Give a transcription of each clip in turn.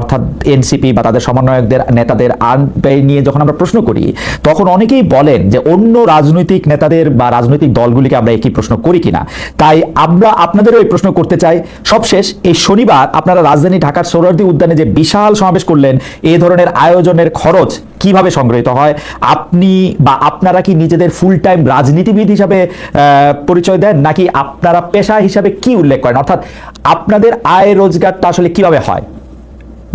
অর্থাৎ এনসিপি বা তাদের সমন্বয়কদের, নেতাদের আন ব্যয় নিয়ে যখন আমরা প্রশ্ন করি, তখন অনেকেই বলেন যে অন্য রাজনৈতিক নেতাদের বা রাজনৈতিক দলগুলিকে আমরা একই প্রশ্ন করি কিনা। তাই আমরা আপনাদেরও এই প্রশ্ন করতে চাই। সবশেষ, এই শনিবার আপনারা রাজধানী ঢাকার সোহরাওয়ার্দী উদ্যানে যে বিশাল সমাবেশ করলেন এই ধরনের আয়োজনের খরচ কীভাবে সংগৃহীত হয়? আপনি বা আপনারা কি নিজেদের ফুল টাইম রাজনীতিবিদ হিসাবে পরিচয় দেন? নাকি আপনারা পেশা হিসাবে কি উল্লেখ করেন? অর্থাৎ আপনাদের আয় রোজগারটা আসলে কীভাবে হয়?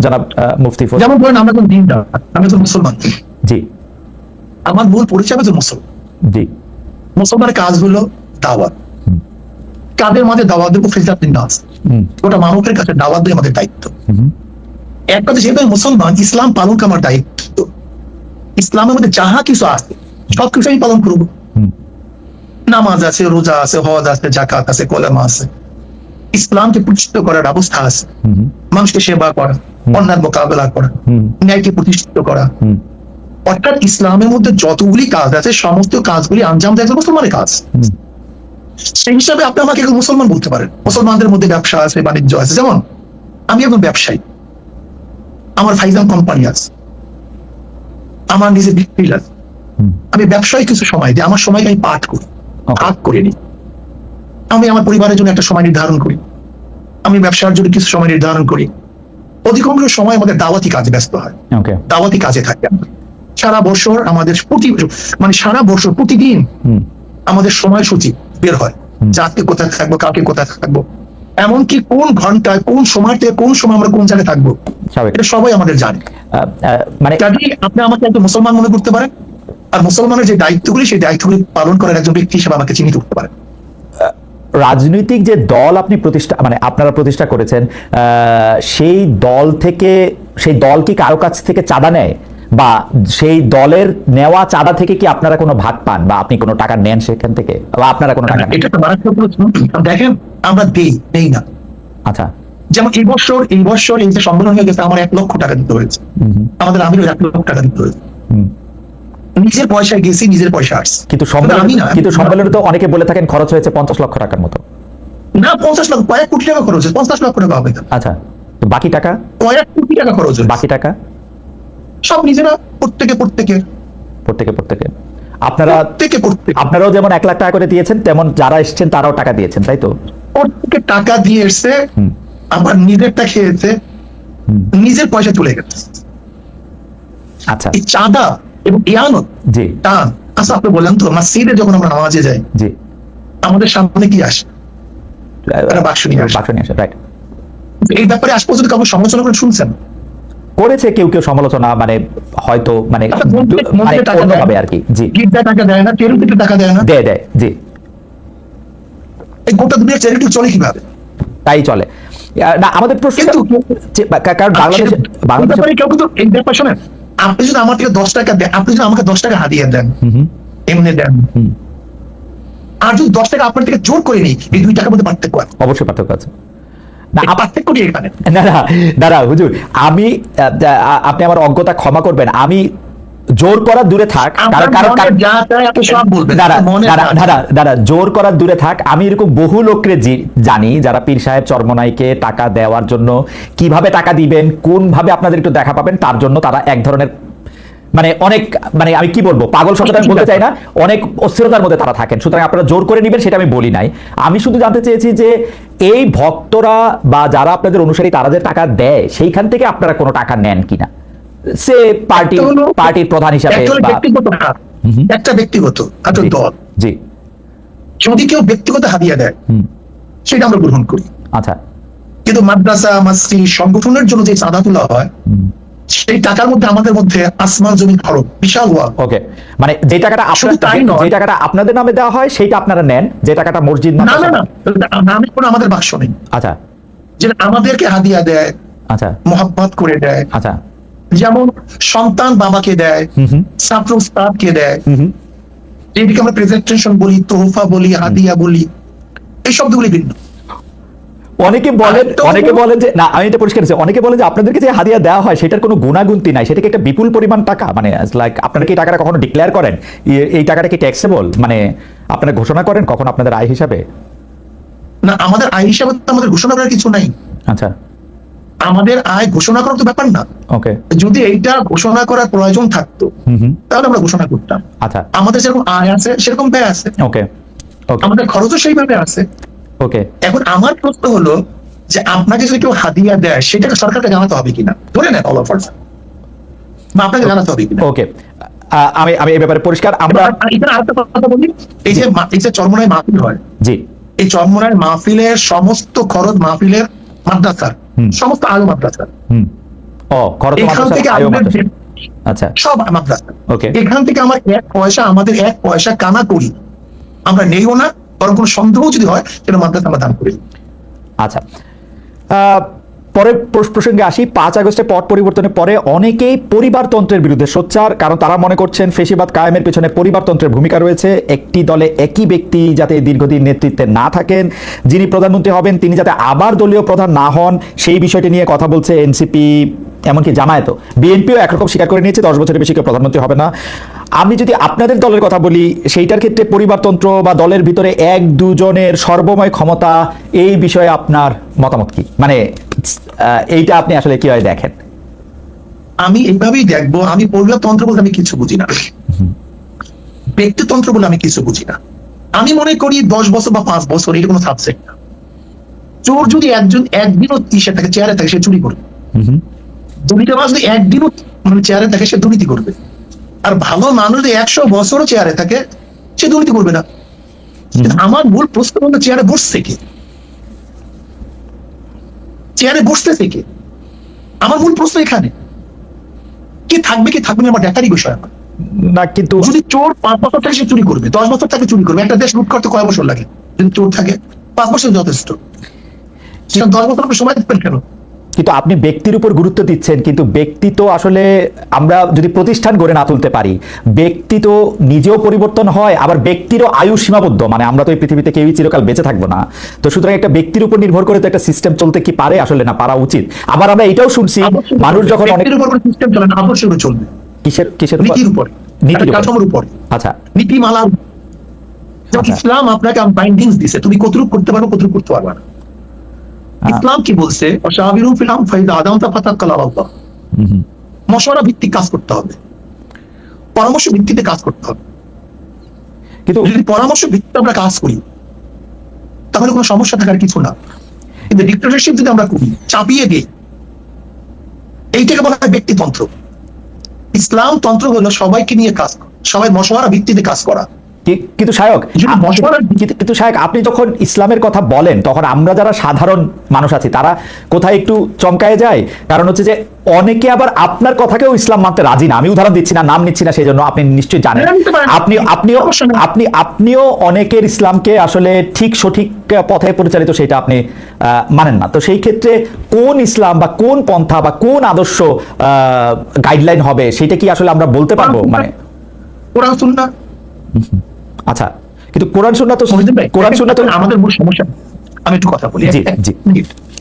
জনাব মুফতি। যেমন ধরেন আমরা কোন দিনদার আমি তো মুসলমান। জি। আমার মূল পরিচয় হচ্ছে মুসলমান। জি। মুসলমানের কাজ হলো দাওয়াত। কাদের মাঝে দাওয়াত দেবো ফিজাত নাস গোটা মানবের কাছে দাওয়াত দেয় আমাদের দায়িত্ব। এক কথা যেহেতু মুসলমান ইসলাম পালন করা আমার দায়িত্ব। ইসলামের মধ্যে যাহা কিছু আছে সব কিছু আমি পালন করব। নামাজ আছে রোজা আছে হজ আছে জাকাত আছে কলেমা আছে। ইসলামকে প্রতিষ্ঠিত করার ব্যবস্থা আছে। মানুষকে সেবা করা অন্যায় মোকাবেলা করা ন্যায়কে প্রতিষ্ঠিত করা। অর্থাৎ ইসলামের মধ্যে যতগুলি কাজ আছে সমস্ত কাজগুলি আঞ্জাম দেয় মুসলমানের কাজ। সেই হিসাবে আপনি আমাকে মুসলমান বলতে পারেন। মুসলমানদের মধ্যে ব্যবসা আছে বাণিজ্য আছে। যেমন আমি একজন ব্যবসায়ী। আমার ফাইজাম কোম্পানি আছে। আমার নিজে বিক্রি আছে। আমি ব্যবসায় কিছু সময় দিই। আমার সময়কে আমি পাঠ করি. ভাগ করে নিই আমি আমার পরিবারের জন্য একটা সময় নির্ধারণ করি। আমি ব্যবসার জন্য কিছু সময় নির্ধারণ করি। অধিকাংশ সময় আমাদের দাওয়াতি কাজে ব্যস্ত হয়। দাওয়াতি কাজে থাকি। সারা বছর আমাদের প্রতি মানে সারা বছর প্রতিদিন আমাদের সময়সূচি বের হয়। হুম। যে আজকে কোথায় থাকব কালকে কোথায় থাকব এমনকি কোন ঘন্টায় কোন সময় থেকে কোন সময় আমরা কোন জায়গায় থাকব এটা সবাই আমাদের জানে। মানে আপনি আমাকে একজন মুসলমান মনে করতে পারেন? আর মুসলমানের যে দায়িত্বগুলি সেই দায়িত্বগুলি পালন করার একজন ব্যক্তি হিসেবে আমাকে চিহ্নিত করতে পারেন। রাজনৈতিক যে দল আপনি প্রতিষ্ঠা মানে আপনারা প্রতিষ্ঠা করেছেন সেই দল থেকে সেই দল কি কারও কাছ থেকে চাঁদা নেয়? বা সেই দলের নেওয়া চাঁদা থেকে কি আপনারা কোনো ভাগ পান? বা আপনি কোনো টাকা নেন সেখান থেকে? বা আপনারা কোনো টাকা এটা তো মারাত্মক প্রশ্ন। দেখেন আমরা দেই দেই না। আচ্ছা। যেমন এই বছর এই বছর এই যে সম্মেলন হয়ে গেছে আমার এক লক্ষ টাকা দিতে হয়েছে। আমাদের আমিরও এক লক্ষ টাকা দিতে হয়েছে। নিজের পয়সায় গেছি নিজের পয়সা আসছে। কিন্তু সম্মেলন কিন্তু সম্মেলনে তো অনেকে বলে থাকেন খরচ হয়েছে পঞ্চাশ লক্ষ টাকার মতো। না পঞ্চাশ লক্ষ কয়েক কোটি টাকা খরচ হয়েছে পঞ্চাশ লক্ষ টাকা হবে আচ্ছা তো বাকি টাকা? কয়েক কোটি টাকা খরচ হয়েছে। বাকি টাকা? সব নিজেরা প্রত্যেকে প্রত্যেকে। প্রত্যেকে প্রত্যেকে। আপনারা আপনারাও যেমন এক লাখ টাকা করে দিয়েছেন তেমন যারা এসেছেন তারাও টাকা দিয়েছেন তাই তো? প্রত্যেকে টাকা দিয়ে এসছে আবার নিজেরটা খেয়েছে নিজের পয়সা চলে গেছে। আচ্ছা। এই চাঁদা এবং ইয়ানত জি। টান আচ্ছা আপনি বলেন তো মসজিদে যখন আমরা নামাজে যাই জি। আমাদের সামনে কি আসে? বাক্স নিয়ে আসে। বাক্স নিয়ে আসে রাইট এই ব্যাপারে আজ পর্যন্ত কাউকে সমালোচনা করে শুনছেন। করেছে কেউ কেউ সমালোচনা মানে হয়তো মানে আচ্ছা, অন্যভাবে? আর কি জি। গির্জায় টাকা দেয় না চেরুটিতে টাকা দেয় না। দেয় দেয় জি। এই গোটা দুনিয়ার চ্যারিটি চলে কীভাবে? তাই চলে। না আমাদের প্রশ্ন কারণ বাংলাদেশে বাংলাদেশে কেউ কিন্তু এই ব্যাপার শোনেন আপনি যদি আমার থেকে দশ টাকা দেন আপনি যদি আমাকে দশ টাকা হাতিয়ে দেন এমনি দেন। আর যদি দশ টাকা আপনার থেকে জোর করে নেই এই দুই টাকার মধ্যে পার্থক্য আছে। অবশ্যই পার্থক্য আছে। না না দাঁড়া হুজুর আমি আপনি আমার অজ্ঞতা ক্ষমা করবেন। আমি জোর করা দূরে থাক দাঁড়া জোর করার দূরে থাক। আমি এরকম বহু লোককে জানি যারা পীর সাহেব চরমনাইকে টাকা দেওয়ার জন্য কীভাবে টাকা দিবেন কোন ভাবে আপনাদের একটু দেখা পাবেন তার জন্য তারা এক ধরনের মানে অনেক মানে আমি কি বলব? পাগল শব্দটা আমি বলতে চাই না অনেক অস্থিরতার মধ্যে তারা থাকেন। সুতরাং আপনারা জোর করে নেবেন সেটা আমি বলি নাই। আমি শুধু জানতে চেয়েছি যে এই ভক্তরা বা যারা আপনাদের অনুসারী তারা যে টাকা দেয় সেইখান থেকে আপনারা কোনো টাকা নেন কিনা? সে পার্টি পার্টির প্রধান হিসাবে একটা ব্যক্তিগত। একটা ব্যক্তিগত একটা দল। জি। যদি কেউ ব্যক্তিগত হাদিয়া দেয় সেটা আমরা গ্রহণ করি। আচ্ছা। কিন্তু মাদ্রাসা মাসি সংগঠনের জন্য যে চাঁদা তোলা হয় সেই টাকার মধ্যে আমাদের মধ্যে আসমান জমি খরচ বিশাল হওয়া। ওকে। মানে যে টাকাটা আপনার তাই নয়। যে টাকাটা আপনাদের নামে দেওয়া হয় সেইটা আপনারা নেন। যে টাকাটা মসজিদ না না না। নামে কোনো আমাদের বাক্স নেই। আচ্ছা। যেটা আমাদেরকে হাদিয়া দেয় আচ্ছা। মোহাব্বত করে দেয়। আচ্ছা। যেমন সন্তান বাবাকে দেয় ছাত্র উস্তাদকে দেয়। এদিকে আমরা প্রেজেন্টেশন বলি তোহফা বলি হাদিয়া বলি এই শব্দগুলি ভিন্ন। অনেকে বলেন অনেকে বলেন যে না আমি এটা পরিষ্কার অনেকে বলেন যে আপনাদেরকে যে হাদিয়া দেওয়া হয় সেটার কোনো গুণাগুন্তি নাই। সেটা কি একটা বিপুল পরিমাণ টাকা মানে লাইক আপনারা কি টাকাটা কখনো ডিক্লেয়ার করেন? এই টাকাটা কি ট্যাক্সেবল মানে আপনারা ঘোষণা করেন কখন আপনাদের আয় হিসাবে? না আমাদের আয় হিসাবে তো আমাদের ঘোষণা করার কিছু নাই। আচ্ছা। আমাদের আয় ঘোষণা করার তো ব্যাপার না। ওকে যদি এইটা ঘোষণা করার প্রয়োজন থাকতো তাহলে আমরা ঘোষণা করতাম। আচ্ছা। আমাদের যেরকম আয় আছে সেরকম ব্যয় আছে। ওকে আমাদের খরচও সেইভাবে আছে। ওকে এখন আমার প্রশ্ন হলো যে আপনাকে যদি কেউ হাদিয়া দেয় সেটাকে সরকারকে জানাতে হবে কিনা? ধরে নেন অল অফার বা আপনাকে জানাতে হবে কিনা? ওকে আমি আমি এই ব্যাপারে পরিষ্কার আমরা এখানে আরেকটা কথা বলি। এই যে এই যে চরমনায় মাহফিল হয় জি। এই চরমনায় মাহফিলের সমস্ত খরচ মাহফিলের মাদ্রাসার। সমস্ত আলো মাদ্রাসার ও খরচ মাদ্রাসা থেকে আচ্ছা। সব মাদ্রাসা। ওকে। এখান থেকে আমার এক পয়সা আমাদের এক পয়সা কানা করি। আমরা নেইও না বরং কোনো সন্দেহ যদি হয় সেটা মাদ্রাসা আমরা দান করি। আচ্ছা। আহ, পরের প্রস- প্রসঙ্গে আসি, পাঁচ আগস্টে পট পরিবর্তনের পরে অনেকেই পরিবারতন্ত্রের বিরুদ্ধে সোচ্চার, কারণ তারা মনে করছেন ফেসিবাদ কায়েমের পেছনে পরিবারতন্ত্রের ভূমিকা রয়েছে। একটি দলে একই ব্যক্তি যাতে দীর্ঘদিন নেতৃত্বে না থাকেন, যিনি প্রধানমন্ত্রী হবেন, তিনি যাতে আবার দলীয় প্রধান না হন, সেই বিষয়টি নিয়ে কথা বলছে এনসিপি, এমনকি জামায়াতও। বিএনপিও একরকম স্বীকার করে নিয়েছে, দশ বছরের বেশি কেউ প্রধানমন্ত্রী হবে না। আমি যদি আপনাদের দলের কথা বলি, সেইটার ক্ষেত্রে পরিবারতন্ত্র বা দলের ভিতরে এক দুজনের সর্বময় ক্ষমতা, এই বিষয়ে আপনার মতামত কি? মানে এইটা আপনি আসলে কীভাবে দেখেন? আমি এইভাবেই দেখব আমি পরিবারতন্ত্র বলতে আমি কিছু বুঝি না। ব্যক্তিতন্ত্র বলে আমি কিছু বুঝি না। আমি মনে করি দশ বছর বা পাঁচ বছর এটা কোনো সাবজেক্ট না। চোর যদি একজন একদিনও ইসে থাকে চেয়ারে থাকে সে চুরি করবে। দুর্নীতিবাজ যদি একদিনও মানে চেয়ারে থাকে সে দুর্নীতি করবে। আর ভালো মানুষ যদি একশো বছরও চেয়ারে থাকে সে দুর্নীতি করবে না। আমার মূল প্রশ্ন হলো চেয়ারে বসছে কে? চেয়ারে বসতে থেকে আমার মূল প্রশ্ন এখানে। কে থাকবে কে থাকবে না আমার দেখারই বিষয় আমার। না কিন্তু যদি চোর পাঁচ বছর থাকে সে চুরি করবে দশ বছর থাকে চুরি করবে একটা দেশ লুট করতে কয় বছর লাগে? যদি চোর থাকে পাঁচ বছর যথেষ্ট। সেটা দশ বছর সময় দিচ্ছেন কেন? কিন্তু আপনি ব্যক্তির উপর গুরুত্ব দিচ্ছেন কিন্তু ব্যক্তি তো আসলে আমরা যদি প্রতিষ্ঠান গড়ে না তুলতে পারি ব্যক্তি তো নিজেও পরিবর্তন হয় আবার ব্যক্তিরও আয়ু সীমাবদ্ধ মানে আমরা তো এই পৃথিবীতে কেউই চিরকাল বেঁচে থাকব না তো সুতরাং একটা ব্যক্তির উপর নির্ভর করে তো একটা সিস্টেম চলতে কি পারে আসলে না পারা উচিত আবার আমরা এটাও শুনছি মানুষ যখন অনেক সিস্টেম চলে না উপর চলবে কিসের কিসের? নীতির উপর নীতির উপর। কাঠামোর উপর আচ্ছা নীতিমালা আচ্ছা। ইসলাম আপনাকে বাইন্ডিংস দিছে তুমি কতটুকু করতে পারো কতটুকু করতে পারবে না। ইসলাম কি বলছে? ফিলাম ফাইদা আল্লাহ। মশওয়ারা ভিত্তিক কাজ করতে হবে। পরামর্শ ভিত্তিতে কাজ করতে হবে। কিন্তু যদি পরামর্শ ভিত্তিতে আমরা কাজ করি তাহলে কোনো সমস্যা থাকার কিছু না। কিন্তু ডিক্টেটরশিপ যদি আমরা করি চাপিয়ে দিই এইটাকে বলা হয় ব্যক্তিতন্ত্র। ইসলাম তন্ত্র হলো সবাইকে নিয়ে কাজ সবাই মশওয়ারা ভিত্তিতে কাজ করা। কিন্তু মশওয়ারা কিন্তু- শায়ক আপনি যখন ইসলামের কথা বলেন তখন আমরা যারা সাধারণ মানুষ আছি তারা কোথায় একটু চমকায় যায়? কারণ হচ্ছে যে অনেকে আবার আপনার কথাকেও ইসলাম মানতে রাজি না। আমি উদাহরণ দিচ্ছি না নাম নিচ্ছি না সেই জন্য আপনি নিশ্চয়ই জানেন। আপনি আপনিও আপনি আপনিও অনেকের ইসলামকে আসলে ঠিক সঠিক পথে পরিচালিত সেটা আপনি আহ, মানেন না। তো সেই ক্ষেত্রে কোন ইসলাম বা কোন পন্থা বা কোন আদর্শ গাইডলাইন হবে সেটা কি আসলে আমরা বলতে পারব? মানে কোরআন সুন্না আচ্ছা কিন্তু কোরআন শুননা তো কোরআন শুননা তো আমাদের মূল সমস্যা। আমি একটু কথা বলি জি, জি।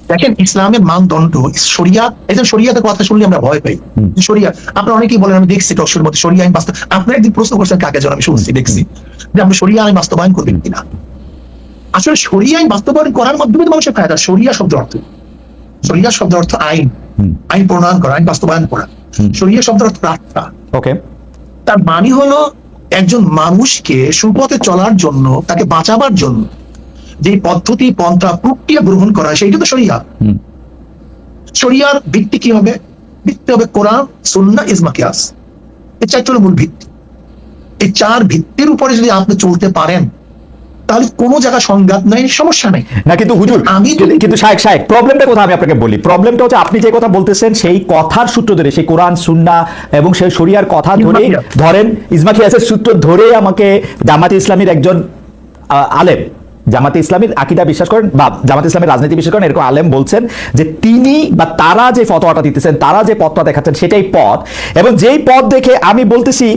দেখেন ইসলামের মানদণ্ড শরিয়া এই যে শরিয়াতের কথা শুনলে আমরা ভয় পাই। শরিয়া আপনারা অনেকেই বলেন আমি দেখছি টকশোর মধ্যে শরিয়া আইন বাস্তব আপনি একদিন প্রশ্ন করছেন কাকে যেন আমি শুনছি দেখছি। যে আপনি শরিয়া আইন বাস্তবায়ন করবেন কিনা? আসলে শরিয়া আইন বাস্তবায়ন করার মাধ্যমে তো মানুষের ফায়দা শরিয়া শব্দ অর্থ। শরিয়া শব্দ অর্থ আইন। আইন প্রণয়ন করা আইন বাস্তবায়ন করা। শরিয়া শব্দ অর্থ রাস্তা। ওকে। তার মানে হলো একজন মানুষকে সুপথে চলার জন্য তাকে বাঁচাবার জন্য যে পদ্ধতি পন্থা প্রক্রিয়া গ্রহণ করা হয় সেইটা তো শরিয়া। সরিয়ার শরিয়ার ভিত্তি কি হবে? ভিত্তি হবে কোরআন সুন্না ইসমা কিয়াস। এই চারটি হলো মূল ভিত্তি। এই চার ভিত্তির উপরে যদি আপনি চলতে পারেন তাহলে কোনো জায়গা সংঘাত নাই সমস্যা নাই না কিন্তু হুজুর আমি কিন্তু- শায়েক শায়েক প্রবলেমটা কথা আমি আপনাকে বলি প্রবলেমটা হচ্ছে আপনি যে কথা বলতেছেন সেই কথার সূত্র ধরে সেই কোরআন সুন্না এবং সেই শরিয়ার কথা ধরে। ধরেন ইসমাকিয়াসের সূত্র ধরে আমাকে জামাতে ইসলামীর একজন আলেম জামাতে ইসলামের আকিদা বিশ্বাস করেন বা জামাতে ইসলামের রাজনীতি বিশ্বাস করেন এরকম আলেম বলছেন যে তিনি বা তারা যে ফতোয়াটা দিতেছেন তারা যে পথটা দেখাচ্ছেন সেটাই পথ। এবং যেই পথ দেখে আমি বলতেছি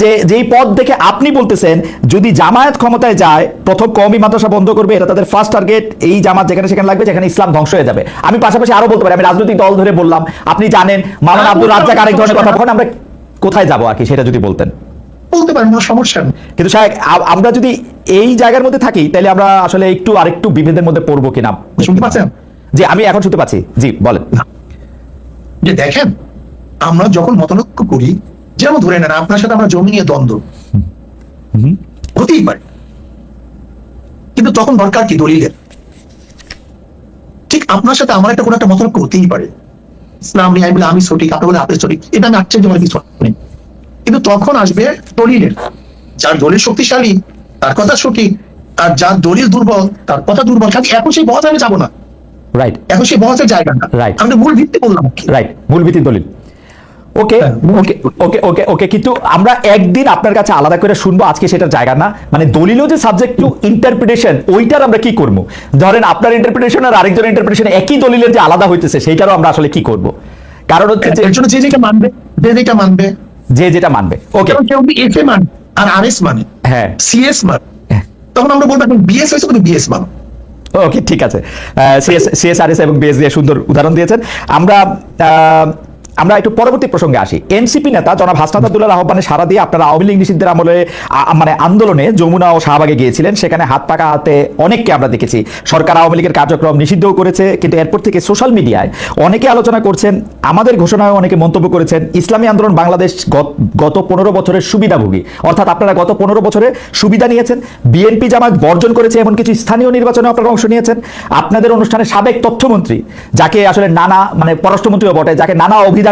যে যেই পথ দেখে আপনি বলতেছেন যদি জামায়াত ক্ষমতায় যায় প্রথম কওমি মাদ্রাসা বন্ধ করবে এটা তাদের ফার্স্ট টার্গেট এই জামাত যেখানে সেখানে লাগবে যেখানে ইসলাম ধ্বংস হয়ে যাবে। আমি পাশাপাশি আরও বলতে পারি আমি রাজনৈতিক দল ধরে বললাম আপনি জানেন মাওলানা আব্দুল রাজ্জাক আরেক ধরনের কথা বলেন আমরা কোথায় যাব আর কি সেটা যদি বলতেন? বলতে পারেন সমস্যা কিন্তু সাহেব আমরা যদি এই জায়গার মধ্যে থাকি তাহলে আমরা আসলে একটু আরেকটু বিভেদের মধ্যে পড়ব কিনা? শুনতে পাচ্ছেন? জি আমি এখন শুনতে পাচ্ছি। জি বলেন। যে দেখেন আমরা যখন মতনৈক্য করি যেমন ধরে নেন আপনার সাথে আমরা জমি নিয়ে দ্বন্দ্ব হতেই পারে। কিন্তু তখন দরকার কি দলিলের? ঠিক আপনার সাথে আমার একটা কোনো একটা মতনৈক্য হতেই পারে। ইসলাম নিয়ে আমি বলে আমি সঠিক আপনি বলে আপনি সঠিক। এটা আমি আশ্চর্য মনে কিছু নেই। কিন্তু তখন আসবে দলিলের। যার দলিল শক্তিশালী তার কথা সঠিক আর যার দলিল দুর্বল তার কথা দুর্বল খালি এখন সেই বহস আমি যাব না। রাইট এখন সেই বহসের জায়গা না। Right. আমি মূল ভিত্তি বললাম। রাইট মূল ভিত্তি দলিল। ওকে হ্যাঁ, ওকে ওকে ওকে ওকে কিন্তু আমরা একদিন আপনার কাছে আলাদা করে শুনব আজকে সেটার জায়গা না। মানে দলিলও যে সাবজেক্ট টু ইন্টারপ্রিটেশন ওইটার আমরা কি করব? ধরেন আপনার ইন্টারপ্রিটেশন আর আরেকজনের ইন্টারপ্রিটেশন একই দলিলের যে আলাদা হইতেছে সেইটারও আমরা আসলে কি করব? কারণ হচ্ছে যে জন্য যে যেটা মানবে যে যেটা মানবে। যে যেটা মানবে। ওকে কেউ এফ এ মানে আর আর এস মানে? হ্যাঁ। সিএস মানে? হ্যাঁ। তখন আমরা বলব এখন বিএস হয়েছে কিন্তু বিএস মানে। ওকে ঠিক আছে। সিএসআরএস এবং বিএস দিয়ে সুন্দর উদাহরণ দিয়েছেন। আমরা আহ, আমরা একটু পরবর্তী প্রসঙ্গে আসি। এনসিপি নেতা জনাব হাসনাত আব্দুল্লাহ আহ্বানে সারা দিয়ে আপনারা আওয়ামী লীগ নিষিদ্ধের আমলে মানে আন্দোলনে যমুনা ও শাহবাগে গিয়েছিলেন। সেখানে হাত পাকা হাতে অনেককে আমরা দেখেছি। সরকার আওয়ামী লীগের কার্যক্রম নিষিদ্ধও করেছে, কিন্তু এরপর থেকে সোশ্যাল মিডিয়ায় অনেকে আলোচনা করছেন, আমাদের ঘোষণায় অনেকে মন্তব্য করেছেন, ইসলামী আন্দোলন বাংলাদেশ গত- পনেরো বছরের সুবিধাভোগী। অর্থাৎ আপনারা গত পনেরো বছরে সুবিধা নিয়েছেন, বিএনপি জামাত বর্জন করেছে এমন কিছু স্থানীয় নির্বাচনে আপনারা অংশ নিয়েছেন। আপনাদের অনুষ্ঠানে সাবেক তথ্যমন্ত্রী, যাকে আসলে নানা মানে পররাষ্ট্রমন্ত্রীও বটে, যাকে নানা অভিধানে